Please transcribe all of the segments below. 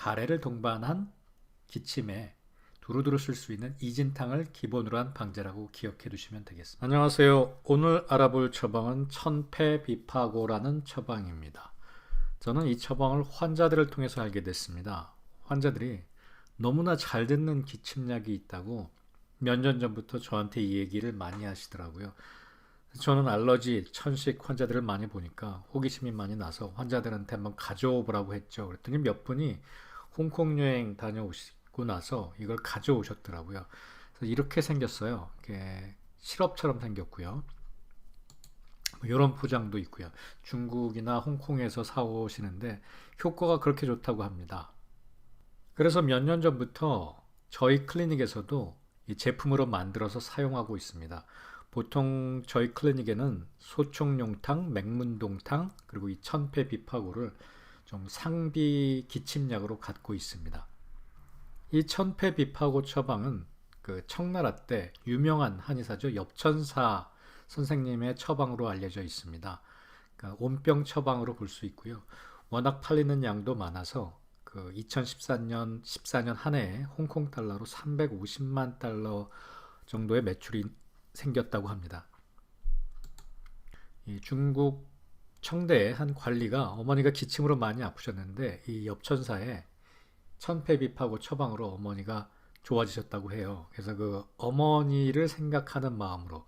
가래를 동반한 기침에 두루두루 쓸 수 있는 이진탕을 기본으로 한 방제라고 기억해 두시면 되겠습니다. 안녕하세요. 오늘 알아볼 처방은 천패비파고라는 처방입니다. 저는 이 처방을 환자들을 통해서 알게 됐습니다. 환자들이 너무나 잘 듣는 기침약이 있다고 몇 년 전부터 저한테 이 얘기를 많이 하시더라고요. 저는 알러지, 천식 환자들을 많이 보니까 호기심이 많이 나서 환자들한테 한번 가져오라고 했죠. 그랬더니 몇 분이 홍콩 여행 다녀오시고 나서 이걸 가져오셨더라고요. 그래서 이렇게 생겼어요. 이렇게 시럽처럼 생겼고요. 이런 포장도 있고요. 중국이나 홍콩에서 사오시는데 효과가 그렇게 좋다고 합니다. 그래서 몇 년 전부터 저희 클리닉에서도 이 제품으로 만들어서 사용하고 있습니다. 보통 저희 클리닉에는 소총용탕, 맹문동탕, 그리고 이 천패 비파고를 좀 상비 기침약으로 갖고 있습니다. 이 천패 비파고 처방은 그 청나라 때 유명한 한의사죠. 엽천사 선생님의 처방으로 알려져 있습니다. 그러니까 온병 처방으로 볼 수 있고요. 워낙 팔리는 양도 많아서 그 2014년 14년 한 해에 홍콩 달러로 350만 달러 정도의 매출이 생겼다고 합니다. 중국 청대의 한 관리가 어머니가 기침으로 많이 아프셨는데 이 엽천사에 천패비파고 처방으로 어머니가 좋아지셨다고 해요. 그래서 그 어머니를 생각하는 마음으로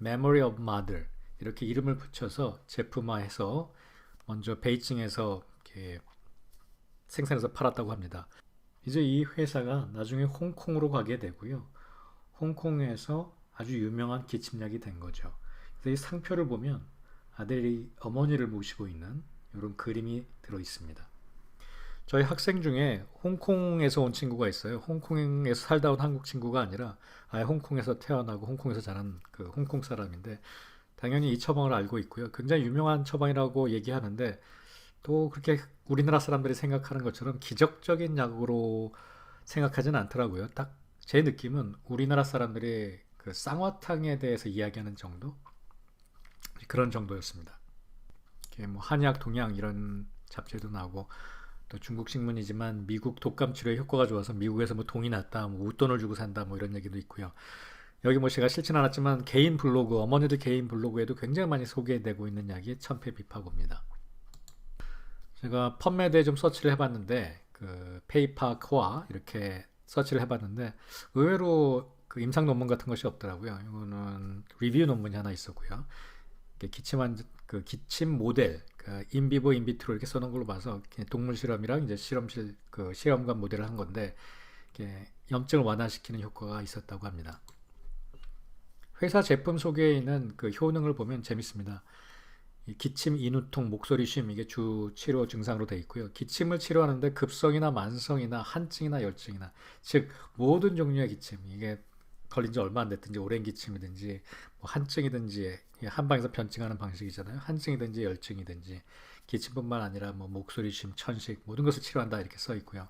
Memory of Mother 이렇게 이름을 붙여서 제품화해서 먼저 베이징에서 이렇게 생산해서 팔았다고 합니다. 이제 이 회사가 나중에 홍콩으로 가게 되고요. 홍콩에서 아주 유명한 기침약이 된 거죠. 그래서 이 상표를 보면 아들이 어머니를 모시고 있는 이런 그림이 들어 있습니다. 저희 학생 중에 홍콩에서 온 친구가 있어요. 홍콩에서 살다 온 한국 친구가 아니라 아예 홍콩에서 태어나고 홍콩에서 자란 그 홍콩 사람인데 당연히 이 처방을 알고 있고요. 굉장히 유명한 처방이라고 얘기하는데 또 그렇게 우리나라 사람들이 생각하는 것처럼 기적적인 약으로 생각하지는 않더라고요. 딱 제 느낌은 우리나라 사람들이 그 쌍화탕에 대해서 이야기하는 정도 그런 정도였습니다. 뭐 한약, 동양 이런 잡지도 나오고 또 중국 신문이지만 미국 독감 치료에 효과가 좋아서 미국에서 뭐 돈이 났다, 뭐 웃돈을 주고 산다, 뭐 이런 얘기도 있고요. 여기 뭐 제가 싫진 않았지만 개인 블로그, 어머니들 개인 블로그에도 굉장히 많이 소개되고 있는 약이 천패비파고입니다. 제가 펀메드에 좀 서치를 해봤는데 그 페이파크와 이렇게 서치를 해봤는데 의외로 그 임상 논문 같은 것이 없더라고요. 이거는 리뷰 논문이 하나 있었고요. 기침한 그 기침 모델, 그 인비보 인비트로 이렇게 써놓은 걸로 봐서 동물 실험이랑 이제 실험실 그 실험관 모델을 한 건데 염증을 완화시키는 효과가 있었다고 합니다. 회사 제품 소개에 있는 그 효능을 보면 재밌습니다. 기침, 인후통, 목소리 쉼 이게 주 치료 증상으로 되어 있고요. 기침을 치료하는데 급성이나 만성이나 한증이나 열증이나 즉 모든 종류의 기침 이게 걸린 지 얼마 안 됐든지 오랜 기침이든지 뭐 한증이든지 한방에서 변증하는 방식이잖아요. 한증이든지 열증이든지 기침뿐만 아니라 뭐 목소리 쉼, 천식 모든 것을 치료한다 이렇게 써 있고요.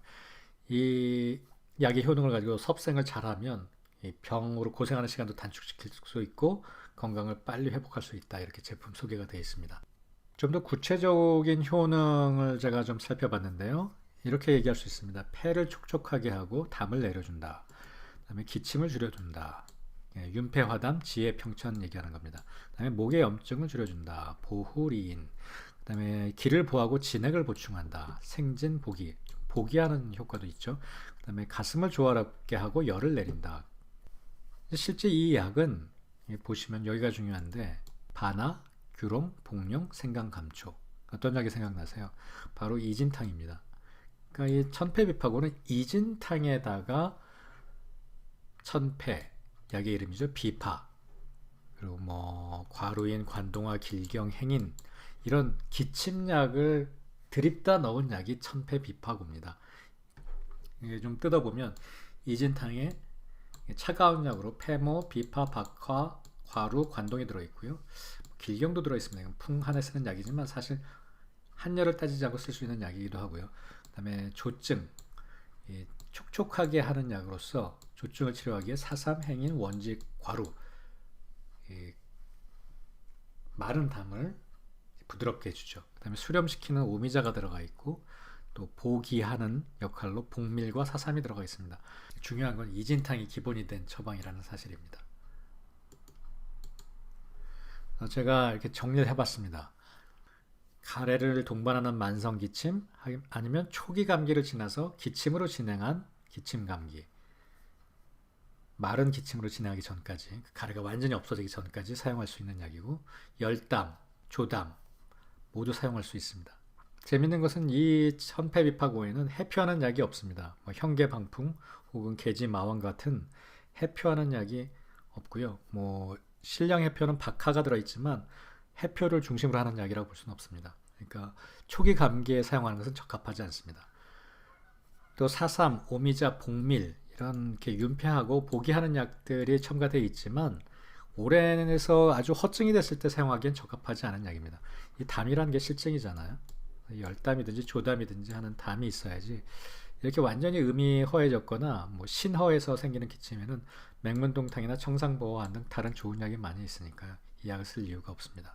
이 약의 효능을 가지고 섭생을 잘하면 병으로 고생하는 시간도 단축시킬 수 있고 건강을 빨리 회복할 수 있다 이렇게 제품 소개가 되어 있습니다. 좀 더 구체적인 효능을 제가 좀 살펴봤는데요. 이렇게 얘기할 수 있습니다. 폐를 촉촉하게 하고 담을 내려준다. 그다음에 기침을 줄여준다. 예, 윤폐화담, 지혜평천 얘기하는 겁니다. 그 다음에 목의 염증을 줄여준다. 보후리인. 그 다음에 기를 보하고 진액을 보충한다. 생진 보기. 보기하는 효과도 있죠. 그 다음에 가슴을 조화롭게 하고 열을 내린다. 실제 이 약은 보시면 여기가 중요한데 바나, 규롱, 복룡, 생강, 감초. 어떤 약이 생각나세요? 바로 이진탕입니다. 그러니까 이 천패비파고는 이진탕에다가 천패, 약의 이름이죠. 비파. 그리고 뭐 과루인, 관동화, 길경, 행인 이런 기침약을 드립다 넣은 약이 천패 비파고입니다. 이게 좀 뜯어보면 이진탕에 차가운 약으로 폐모, 비파, 박화, 과루, 관동이 들어있고요. 길경도 들어있습니다. 풍한에 쓰는 약이지만 사실 한열을 따지지 않고 쓸 수 있는 약이기도 하고요. 그 다음에 조증, 촉촉하게 하는 약으로서 조증을 치료하기에 사삼, 행인, 원직, 과루 마른 담을 부드럽게 해주죠. 그 다음에 수렴시키는 오미자가 들어가 있고 또 보기하는 역할로 복밀과 사삼이 들어가 있습니다. 중요한 건 이진탕이 기본이 된 처방이라는 사실입니다. 어, 제가 이렇게 정리를 해봤습니다. 가래를 동반하는 만성 기침 아니면 초기 감기를 지나서 기침으로 진행한 기침 감기 마른 기침으로 진행하기 전까지 그 가래가 완전히 없어지기 전까지 사용할 수 있는 약이고 열담, 조담 모두 사용할 수 있습니다. 재밌는 것은 이 천패비파고에는 해표하는 약이 없습니다. 뭐 현계방풍 혹은 계지마왕 같은 해표하는 약이 없고요. 뭐 신량 해표는 박하가 들어있지만 해표를 중심으로 하는 약이라고 볼 수는 없습니다. 그러니까 초기 감기에 사용하는 것은 적합하지 않습니다. 또 사삼, 오미자, 복밀 이런 이렇게 윤폐하고 보기하는 약들이 첨가되어 있지만 오랜에서 아주 허증이 됐을 때 사용하기엔 적합하지 않은 약입니다. 이 담이라는 게 실증이잖아요. 열담이든지 조담이든지 하는 담이 있어야지 이렇게 완전히 음이 허해졌거나 뭐 신허에서 생기는 기침에는 맹문동탕이나 청상보호환 등 다른 좋은 약이 많이 있으니까 이 약을 쓸 이유가 없습니다.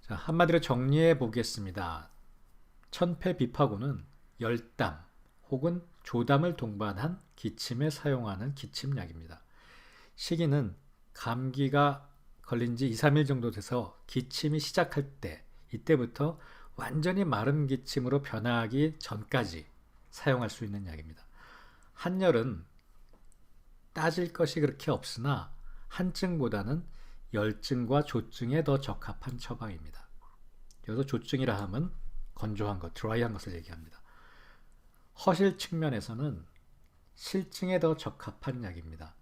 자, 한마디로 정리해 보겠습니다. 천패비파고는 열담 혹은 조담을 동반한 기침에 사용하는 기침약입니다. 시기는 감기가 걸린 지 2, 3일 정도 돼서 기침이 시작할 때 이때부터 완전히 마른 기침으로 변하기 전까지 사용할 수 있는 약입니다. 한열은 따질 것이 그렇게 없으나 한증보다는 열증과 조증에 더 적합한 처방입니다. 여기서 조증이라 함은 건조한 것, 드라이한 것을 얘기합니다. 허실 측면에서는 실증에 더 적합한 약입니다.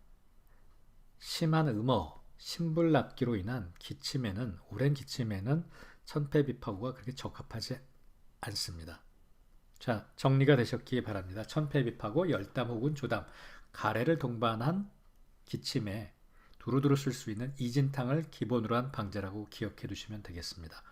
심한 음어, 심불납기로 인한 기침에는 오랜 기침에는 천패비파구가 그렇게 적합하지 않습니다. 자, 정리가 되셨기 바랍니다. 천패비파고, 열담 혹은 조담, 가래를 동반한 기침에 두루두루 쓸 수 있는 이진탕을 기본으로 한 방제라고 기억해 두시면 되겠습니다.